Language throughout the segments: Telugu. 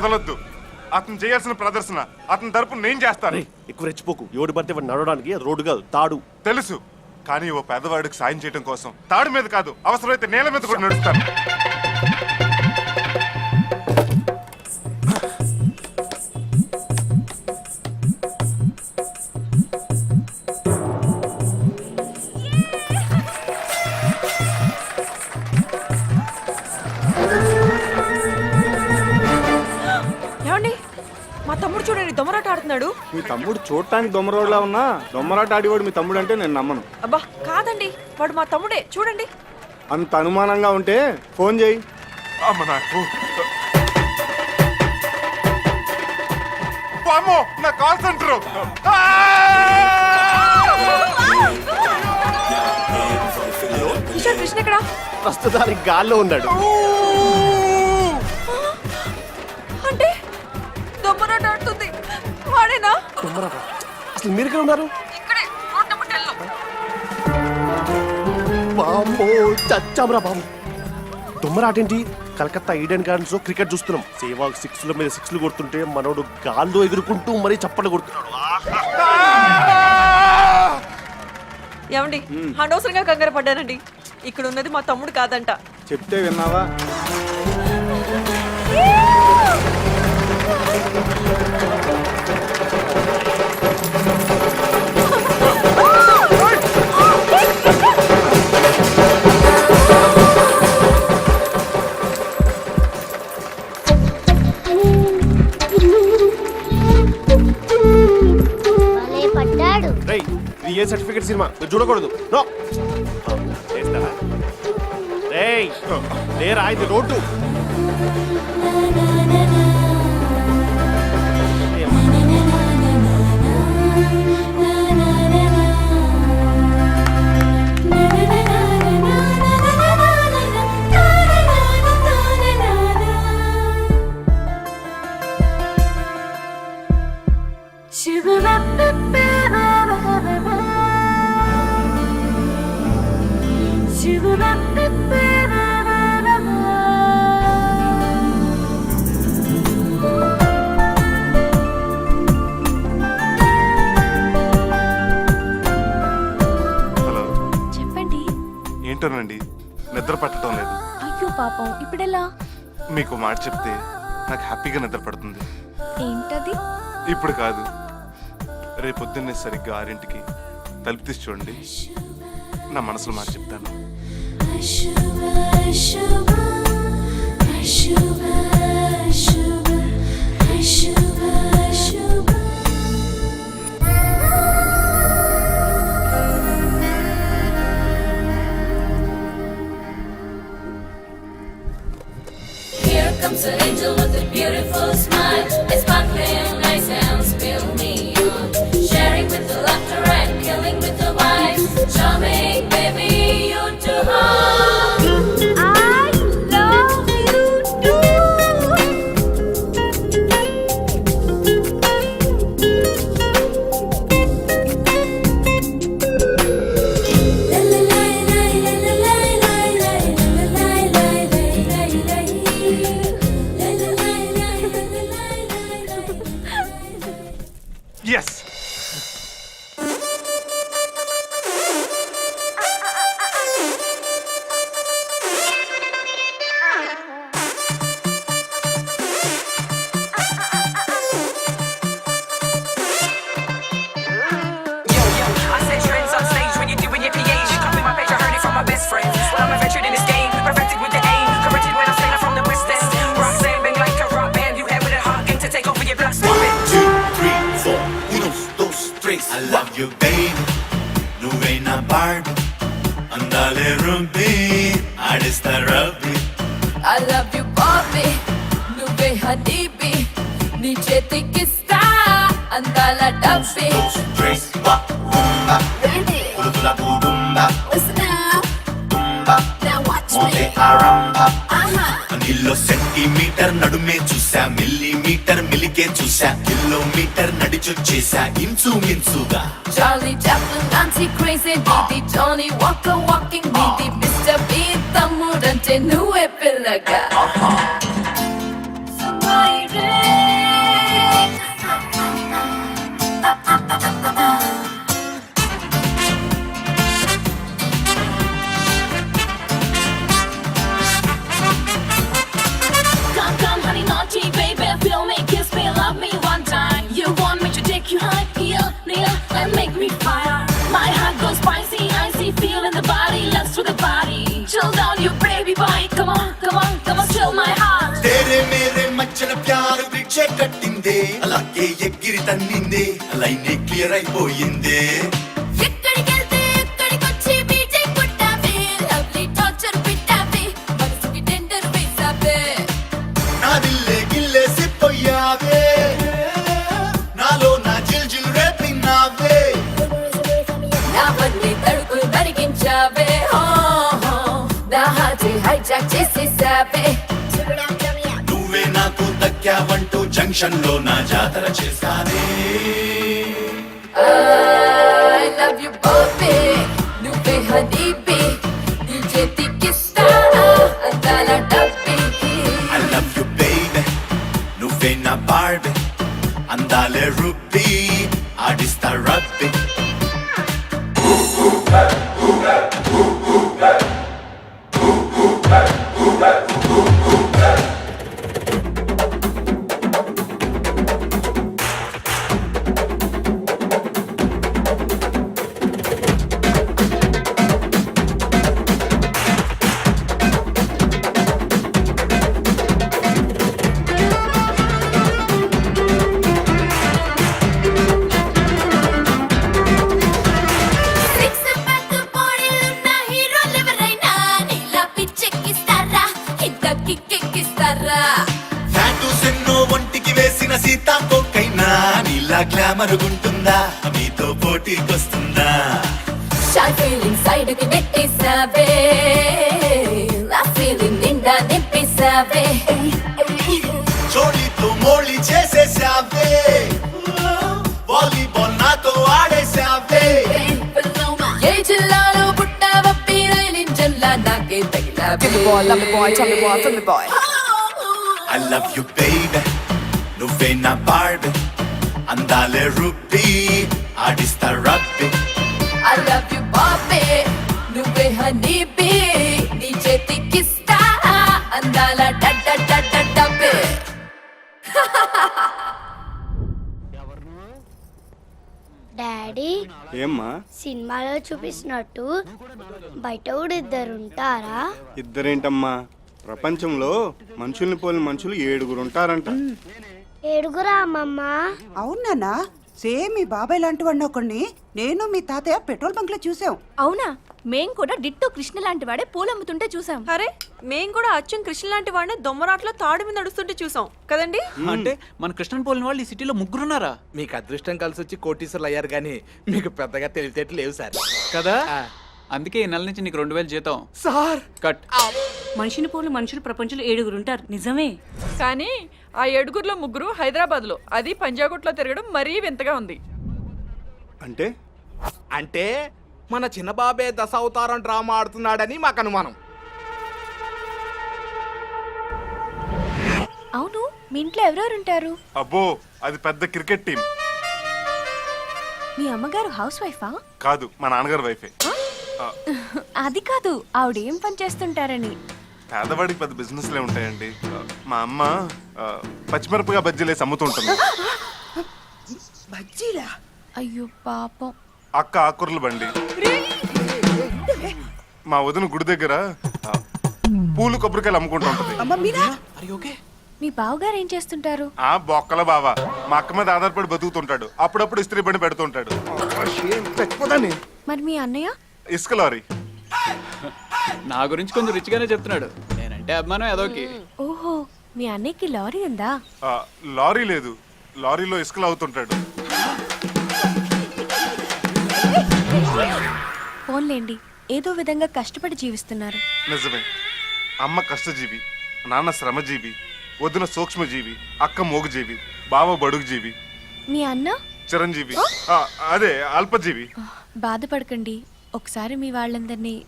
కదలొద్దు. అతను చేయాల్సిన ప్రదర్శన అతని తరపు నేను చేస్తాను. ఎక్కువ రెచ్చిపోకు. ఎవడు పడితే వాడు నడవడానికి అది రోడ్డు కాదు తాడు. తెలుసు. కానీ ఓ పేదవాడికి సాయం చేయడం కోసం తాడు మీద కాదు అవసరమైతే నేల మీద కూడా నడుస్తాను. మీ తమ్ముడు చూడటానికి దొమ్మరోడ్లా ఉన్నా దొమ్మరాట ఆడివాడు మీ తమ్ముడు అంటే నేను నమ్మను. అబ్బా కాదండి. వాడు మా తమ్ముడే. చూడండి. అంత అనుమానంగా ఉంటే ఫోన్ చేయి. అమ్మ నాకు. వామ్మో, నా కాల్ సెంటర్. కిషోర్ కృష్ణ ఎక్కడ? ప్రస్తుతానికి గాల్లో ఉన్నాడు. దొమ్మరాట. అసలు మీరు ఉన్నారు? ఇక్కడే రోడ్ నెంబర్ 10 లో బాంబో చచ్చామరా బాబు. దొమ్మరాటేంటి? కలకత్తా ఈడెన్ గార్డెన్స్లో క్రికెట్ చూస్తున్నాం. సేవాగ్ సిక్స్ మీద సిక్స్లు కొడుతుంటే మనోడు గాల్లో ఎగురుకుంటూ మరీ చప్పట్లు కొడుతున్నాడు. ఏమండి అనవసరంగా కంగారు పడ్డానండి. ఇక్కడ ఉన్నది మా తమ్ముడు కాదంట. చెప్తే విన్నావా? A certificate cinema? మీరు చూడకూడదు. నో? రేయ్ లేరా ఇది రోడ్డు? మీకు మాట చెప్తే నాకు హ్యాపీగా నిద్ర పడుతుంది ఏంటది? ఇప్పుడు కాదు. రేపొద్దున్నే సరిగ్గా ఆరింటికి తలుపు తీసి చూడండి. నా మనసులో మాట చెప్తాను. Here an angel with a beautiful smile. It's sparkling yes tres. I love you, baby. నువ్వే నా పాడు అందాలే రుబ్బి ఆడిస్తా రబ్బి I love you, Bobby. నువ్వే హనీబీ నీ చేతికిస్తా అందాల డబ్బీ Tres, wa, rumba, కులుకుల కిలో సెంటీమీటర్ నడుమే చూసా మిల్లీమీటర్ మిలికే చూసా కిలోమీటర్ నడిచొచ్చేసా inch మించుగా Charlie Chaplin Nancy crazy Didi, Johnnie Walker, walking Didi, mister B తమ్ముడంటే నువ్వే పిల్లగా. కట్టిందే అలాగే ఎగిరి తన్నిందే. లైనే క్లియర్ అయిపోయిందే. ఎక్కడికెళ్తే ఎక్కడికొచ్చి బీజే కొట్టావే? జంక్షన్లో నా జాతర చేస్తానే. I love you బాబే నువ్వే హనీబీ నీ గ్లామర్ గుంటుందా మీతో పోటీకొస్తుందా? షార్ట్ ఫీలింగ్ సైడ్కి నెట్టేసావే నా ఫీలింగ్ నిండా నింపేసావే చోళీతో మోళీ చేసేసావే వాలీబాల్ నాతో ఆడేసావే ఏ జిల్లాలో పుట్టావ పీరైలిన్ జిల్లా నాకే తగిలావే me boy, feel me boy. I love you baby నువ్వే నా బార్బీ అందాలే రుబ్బీ ఆడిస్తా రబ్బీ. I love you, Bobby. నువ్వే హనీబీ నీ చేతికిస్తా. అందాల డడ్డ డడ్డ డబ్బే. డాడీ ఏమ్మా? సినిమాలో చూపిస్తున్నట్టు బయట కూడా ఇద్దరు ఉంటారా ఇద్దరేంటమ్మా? ప్రపంచంలో మనుషుల్ని పోలిన మనుషులు ఏడుగురు ఉంటారంట ఏడుగురా అమ్మమ్మ? అవునా సేమ్ మీ బాబాయ్ లాంటి వాడిని ఒకడిని నేను మీ తాతయ్య పెట్రోల్ బంక్లో చూసాం. అవునా? మేం కూడా డిట్టో కృష్ణ లాంటి వాడే పూలు అమ్ముతుంటే చూసాం. అరే మేం కూడా అచ్చం కృష్ణ లాంటి వాడిని దొమ్మరాట్లో తాడు మీద నడుస్తుంటే చూసాం. కదండి? అంటే మన కృష్ణన్ పోలిన వాళ్ళు ఈ సిటీలో ముగ్గురున్నారా? మీకు అదృష్టం కలిసి వచ్చి కోటీశ్వర్లు అయ్యారు కానీ మీకు పెద్దగా తెలివితేటలు లేవు సార్. కదా? అందుకే ఈ నెల నుంచి నీకు రెండు వేలు జీతం. సార్! కట్. మనిషిని పోలు మనుషులు ప్రపంచంలో ఏడుగురు ఉంటారు. నిజమే. కానీ ఆ ఏడుగురులో ముగ్గురు హైదరాబాద్లో అది పంజాగుట్లో తిరగడం మరీ వింతగా ఉంది. అంటే? అంటే మన చిన్న బాబే దశ అవతారం డ్రామా ఆడుతున్నాడని మాకు అనుమానం. అవును మీ ఇంట్లో ఎవరెవరు ఉంటారు? అబ్బో అది పెద్ద క్రికెట్ టీం. మీ అమ్మగారు హౌస్ వైఫా? కాదు మా నాన్నగారి వైఫే. అది కాదు ఆవిడ ఏం పని చేస్తుంటారని. పేదవాడికి పెద్ద బిజినెస్లే ఉంటాయండి. మా అమ్మ ఆ, పచ్చిమిరపగా బజ్జీలేసి అమ్ముతుంటుంది బజ్జీలా? అయ్యో పాపం. అక్క ఆకుర్ల బండి. మా వదిన గుడి దగ్గర ఆ, పూలు కొబ్బరికాయలు అమ్ముకుంటూ ఉంటుంది. అమ్మ మీరా అరే ఓకే మీ బావగారు ఏం చేస్తుంటారు? ఆ బొక్కల బావ. మా అక్క మీద ఆధారపడి బతుకుతుంటాడు. అప్పుడప్పుడు ఇస్త్రీ బండి పెడుతుంటాడు. మరి మీ అన్నయ్య? ఇసుక లారీ. నా గురించి కొంచెం రిచ్గానే చెప్తున్నాడు. నేనంటే అభిమానం ఏదోకి. ఓహో మీ అన్నయ్యకి లారీ ఉందా? ఆ, లారీ లేదు. లారీలో ఇసుకలు అవుతుంటాడు. ఫోన్లేండి ఏదో విధంగా కష్టపడి జీవిస్తున్నారు. నిజమే. అమ్మ కష్టజీవి నాన్న శ్రమజీవి వదిన సూక్ష్మజీవి అక్క మోగుజీవి బావ బడుగుజీవి. మీ అన్న? చిరంజీవి. ఆ, అదే అల్పజీవి. బాధపడకండి. ఒకసారి మీ వాళ్ళందరినీ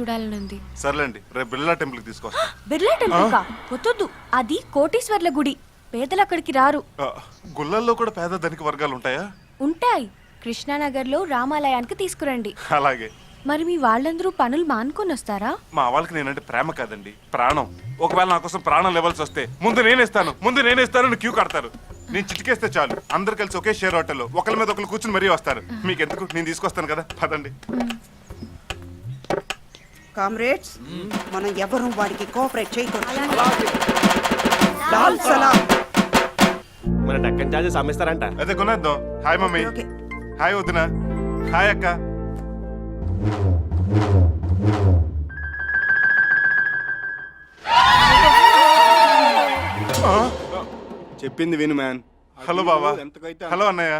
చూడాలనుంది. సర్లేండి రేపు బిర్లా టెంపుల్కి తీసుకొస్తా. బిర్లా టెంపుల్ కా వద్దు అది కోటీశ్వర్ల గుడి. పేదలు అక్కడికి రారు. ఆ, గుళ్ళల్లో కూడా పేద ధనిక వర్గాలు ఉంటాయా? ఉంటాయి. కృష్ణానగర్లో రామాలయానికి తీసుకురండి. అలాగే. మరి మీ వాళ్ళందరూ పనులు మానుకొని వస్తారా మా వాళ్ళకి నేనంటే ప్రేమ కాదండి. ప్రాణం. ఒకవేళ నా కోసం ప్రాణం లెవెల్స్ వస్తే ముందు నేనేస్తాను ముందు నేనేస్తాను అని క్యూ కడతారు. నేను చిటికేస్తే చాలు. అందరు కలిసి ఒకే షేర్ హోటల్లో ఒకరి మీద ఒకరు కూర్చుని మరీ వస్తారు. మీకు ఎందుకు నేను తీసుకొస్తాను కదా. పదండి. కామ్రేడ్స్ మనం ఎవరు వాడికి కోఆపరేట్ చేయకూడదు. లాల్ సలాం. మన డక్కన్ చార్జెస్ అమ్మేస్తారంట. అదే కొనేద్దాం. Hi mummy. హాయ్ వదిన. హాయ్ అక్క. చెప్పింది విను మ్యాన్ హలో బావా. ఎంతకైతే హలో అన్నయ్య.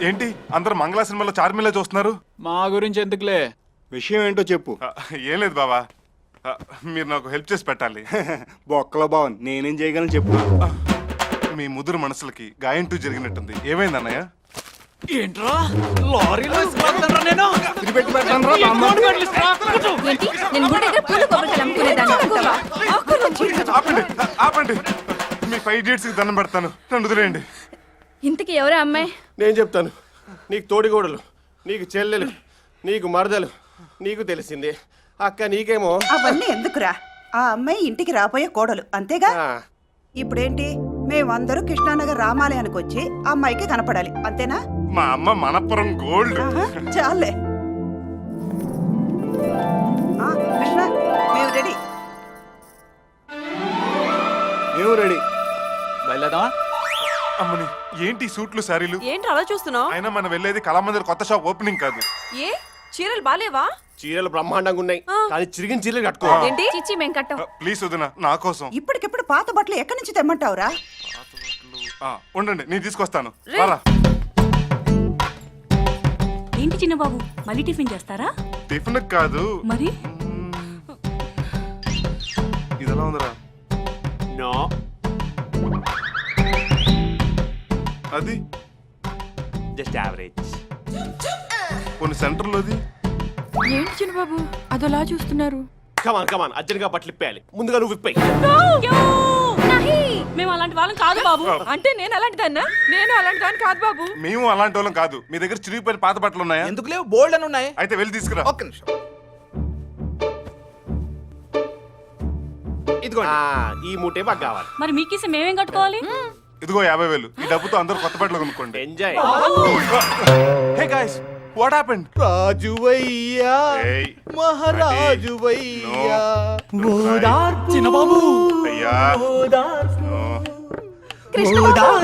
ఏంటి? అందరు మంగళ సినిమాలో చార్మిలా చూస్తున్నారు? మా గురించి ఎందుకులే? విషయం ఏంటో చెప్పు. ఆ, ఏం లేదు బావా. ఆ, మీరు నాకు హెల్ప్ చేసి పెట్టాలి. బొక్కలో బావన్ నేనేం చేయగలను చెప్పు. మీ ముదురు మనసులకి గాయంటూ జరిగినట్టుంది. ఏమైంది అన్నయ్య? ఏంట్రా? లారీలో నేను? పెట్టి పెట్టాను రా బామ్మ. ఏంటి? నేను గుడి దగ్గర పూల కొబ్బరికాయలు అమ్ముకునేదాన్ని ఆపండి ఆ, ఆపండి మీ ఫైవ్ డేట్స్కి దండం పెడతాను. నన్ను వదిలేయండి. ఇంతకి ఎవరే అమ్మాయి? నేను చెప్తాను. నీకు తోడిగోడలు నీకు చెల్లెలు నీకు మరదలు నీకు తెలిసింది. అక్క నీకేమో? అవన్నీ ఎందుకురా? ఆ అమ్మాయి ఇంటికి రాబోయే కోడలు అంతేగా? ఇప్పుడేంటి? మేమందరూ కృష్ణానగర్ రామాలయానికి వచ్చి ఆ అమ్మాయికి కనపడాలి అంతేనా? మా అమ్మ మనపురం గోల్డ్. చాలే. కృష్ణ మేము రెడీ. మేము రెడీ. బయలుదేరదామా? అమ్మని ఏంటి సూట్లు శారీలు? ఏంటి అలా చూస్తున్నావు? అయినా మనం వెళ్ళేది కళామందిర్ కొత్త షాప్ ఓపెనింగ్ కాదు. ఏ? చీరలు బాలేవా? చీరలు బ్రహ్మాండంగా ఉన్నాయి. కానీ చిరిగిన చీరలు కట్టుకో. ఏంటి? చిచ్చి మేము కట్టం. ప్లీజ్ వదిన నా కోసం. ఇప్పటికిప్పుడు పాత బట్టలు ఎక్కడి నుంచి తెమ్మంటావురా? ఆ, ఉండండి నేను తీసుకొస్తాను. రారా. ఏంటి చిన్నబాబు? మళ్ళీ టిఫిన్ చేస్తారా? టిఫిన్ కాదు. మరి? ఇది ఎలా ఉందిరా? నో. అది? జస్ట్ యావరేజ్ కొన్ని సెంటర్లోది ఏంటి చిన్నబాబు? అదోలా చూస్తున్నారు. కమాన్ కమాన్ అర్జెంట్గా బట్టలు ఇప్పేయాలి. ముందుగా నువ్వు ఇప్పాయి. మేము అలాంటి వాళ్ళం కాదు బాబు. అంటే నేను అలాంటి దాన్నా నేను అలాంటి దాన్ని కాదు బాబు. మేము అలాంటి వాళ్ళం కాదు. మీ దగ్గర చిరిగిపోయిన పాత బట్టలు ఉన్నాయా? ఎందుకు లేవు? బోల్డ్ అని ఉన్నాయి. అయితే వెళ్ళి తీసుకురా. ఒక్క నిమిషం. ఇదిగోండి. ఈ మూటే మాకు కావాలి. మరి మీకేసి మేమేం కట్టుకోవాలి? ఇదిగో యాభై వేలు. ఈ డబ్బుతో అందరూ కొత్త బట్టలు కొనుక్కోండి. Enjoy hey guys what happened రాజువయ్యా మహారాజువయ్యా చిన్నబాబు. అయ్యా. No.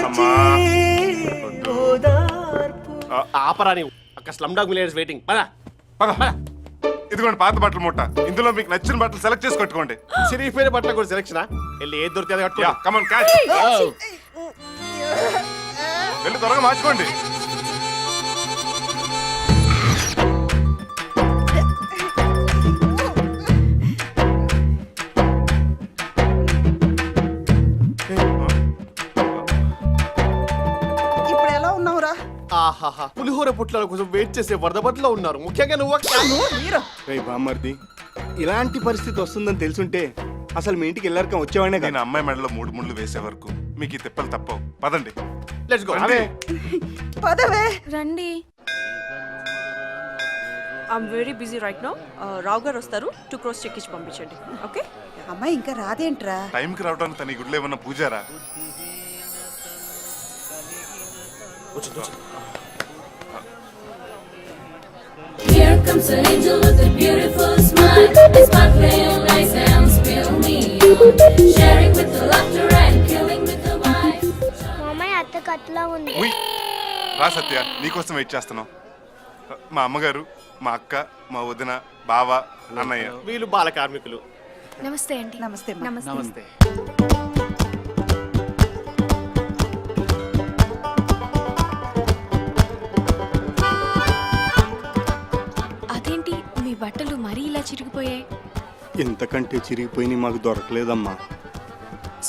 అమ్మా. వద్దు. ఆపరా నీవు. అక్కడ స్లమ్ డాగ్ మిలియర్స్ వెయిటింగ్ పదా. పద. ఇదిగోండి పాత బట్టల మూట. ఇందులో మీకు నచ్చిన బట్టలు సెలెక్ట్ చేసి కట్టుకోండి. చిరిగిపోయిన బట్టలు కూడా సెలక్షన్ వెళ్ళి ఏది దొరికితే అది యా కమన్ క్యాచ్ వెళ్ళి త్వరగా మార్చుకోండి. ఇప్పుడు ఎలా ఉన్నావురా? ఆహాహా పులిహోర పుట్ల కోసం వెయిట్ చేసే వరద బట్టలో ఉన్నారు. ముఖ్యంగా నువ్వు. మీరు? బామ్మర్ది ఇలాంటి పరిస్థితి వస్తుందని తెలుసుంటే అసలు మీ ఇంటికి వెళ్ళారకం వచ్చేవాడినే నేను కదా అమ్మాయి మెడలో మూడు ముళ్ళు వేసే వరకు మీకు ఈ తిప్పలు తప్పవు. పదండి. లెట్స్ గో రండి. పదవే. రండి. I'm very busy right no Rao గారు వస్తారు. టూ క్రోస్ చెక్ ఇచ్చి పంపించండి. ఓకే అమ్మాయి ఇంకా రాదేంట్రా? టైంకి రావడానికి తన ఈ గుడిలో ఏమన్నా Pujara? Here comes an angel with a beautiful smile. A sparkling nice and spill me on. Sharing with the కట్లా ఉంది. ఉయ్. రా సత్య నీకోసం వెయిట్ చేస్తున్నాం మా అమ్మగారు మా అక్క మా వదిన బావ అన్నయ్య. వీళ్ళు బాల కార్మికులు. నమస్తే అండి. నమస్తే అమ్మా. నమస్తే. అదేంటి మీ బట్టలు మరీ ఇలా చిరిగిపోయాయి? ఇంతకంటే చిరిగిపోయి మాకు దొరకలేదమ్మా.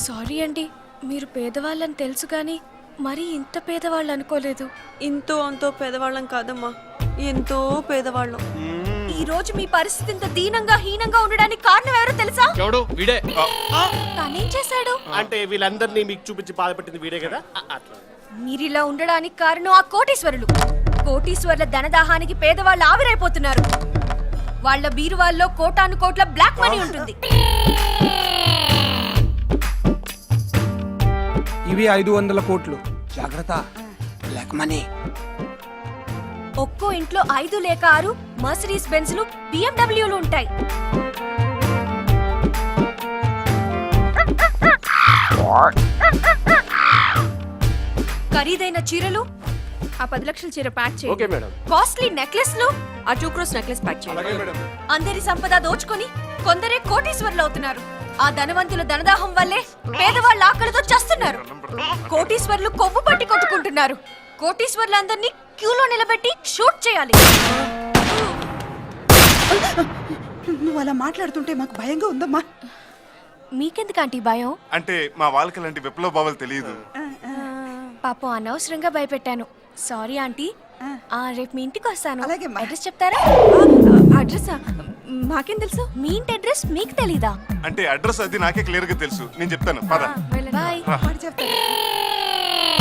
సారీ అండి మీరు పేదవాళ్ళని తెలుసు కానీ మరి ఇంత పేదవాళ్ళు అనుకోలేదు. ఇంతో అంతో పేదవాళ్ళం కాదమ్మా. ఎంతో పేదవాళ్ళం. ఈ రోజు మీ పరిస్థితి ఇంత దీనంగా హీనంగా ఉండడానికి కారణం ఎవరో తెలుసా? ఎవడు? వీడే. తనేం చేశాడు? అంటే వీళ్ళందరినీ మీకు చూపించి బాధపెట్టింది వీడే కదా? అట్లా. మీరిలా ఉండడానికి కారణం ఆ కోటీశ్వరులు. కోటీశ్వరుల ధనదాహానికి పేదవాళ్ళు ఆవిరైపోతున్నారు. వాళ్ళ బీరువాల్లో కోటాను కోట్ల బ్లాక్ మనీ ఉంటుంది. ఇవి ఐదు వందల కోట్లు. జాగ్రత్త. బ్లాక్ మనీ ఒక్కో ఇంట్లో ఐదు లేక ఆరు మర్సిడీస్ బెంజ్లు బిఎండబ్ల్యూలు ఉంటాయి. ఖరీదైన చీరలు ఆ పది లక్షల చీర ప్యాక్ ఓకే చేయండి మేడం కాస్ట్లీ నెక్లెస్లు ఆ టూ క్రోస్ నెక్లెస్ ప్యాక్ చేయండి. అందరి సంపద దోచుకొని కొందరే కోటీశ్వరులు అవుతున్నారు. ఆ ధనవంతుల ధనదాహం వల్లే పేదవాళ్ళు ఆకలితో చస్తున్నారు. కోటీశ్వరులు కొవ్వు పట్టి కొట్టుకుంటున్నారు. కోటీశ్వరులందరినీ క్యూలో నిలబెట్టి షూట్ చేయాలి. నువ్వు అలా మాట్లాడుతుంటే మాకు భయంగా ఉందమ్మా. మీకెందుకు ఆంటీ భయం? అంటే మా వాళ్ళకి అలాంటి విప్లవ భావాలు తెలియదు పాపం అనవసరంగా భయపెట్టాను. Sorry aunty. ఆ, రేపు మీ ఇంటికి వస్తాను. అలాగేమ్మా. అడ్రస్ చెప్తారా? అడ్రస్? మాకేం తెలుసు? మీ ఇంటి అడ్రస్ మీకు తెలీదా? అంటే అడ్రస్ అది నాకే క్లియర్గా తెలుసు. నేను చెప్తాను. పద. బాయ్. చెప్తాడు.